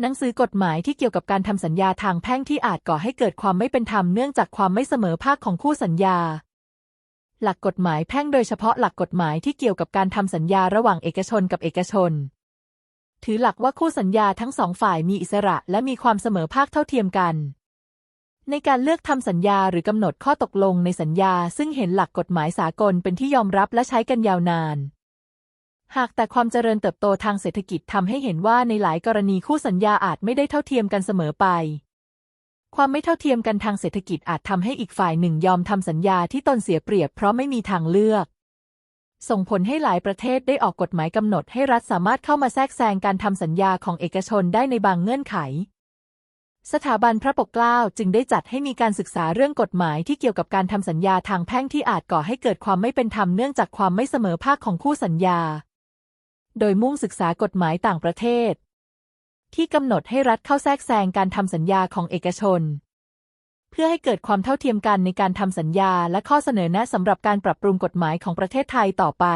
หนังสือกฎหมายที่เกี่ยวกับการทำสัญญาทางแพ่งที่อาจก่อให้เกิดความไม่เป็นธรรมเนื่องจากความไม่เสมอภาคของคู่สัญญา หลักกฎหมายแพ่งโดยเฉพาะหลักกฎหมายที่เกี่ยวกับการทำสัญญาระหว่างเอกชนกับเอกชน ถือหลักว่าคู่สัญญาทั้งสองฝ่ายมีอิสระและมีความเสมอภาคเท่าเทียมกัน ในการเลือกทำสัญญาหรือกำหนดข้อตกลงในสัญญา ซึ่งเห็นหลักกฎหมายสากลเป็นที่ยอมรับและใช้กันยาวนาน หากแต่ความเจริญเติบโตทางเศรษฐกิจทำให้เห็นว่าในหลายกรณีคู่สัญญาอาจไม่ได้เท่าเทียมกันเสมอไป ความไม่เท่าเทียมกันทางเศรษฐกิจอาจทำให้อีกฝ่ายหนึ่งยอมทำสัญญาที่ตนเสียเปรียบเพราะไม่มีทางเลือก ส่งผลให้หลายประเทศได้ออกกฎหมายกำหนดให้รัฐสามารถเข้ามาแทรกแซงการทำสัญญาของเอกชนได้ในบางเงื่อนไข สถาบันพระปกเกล้าจึงได้จัดให้มีการศึกษาเรื่องกฎหมายที่เกี่ยวกับการทำสัญญาทางแพ่งที่อาจก่อให้เกิดความไม่เป็นธรรมเนื่องจากความไม่เสมอภาคของคู่สัญญา โดยมุ่งศึกษากฎหมายต่างประเทศ ที่กำหนดให้รัฐเข้าแทรกแซงการทำสัญญาของเอกชน เพื่อให้เกิดความเท่าเทียมกันในการทำสัญญาและข้อเสนอแนะสำหรับการปรับปรุงกฎหมายของประเทศไทยต่อไป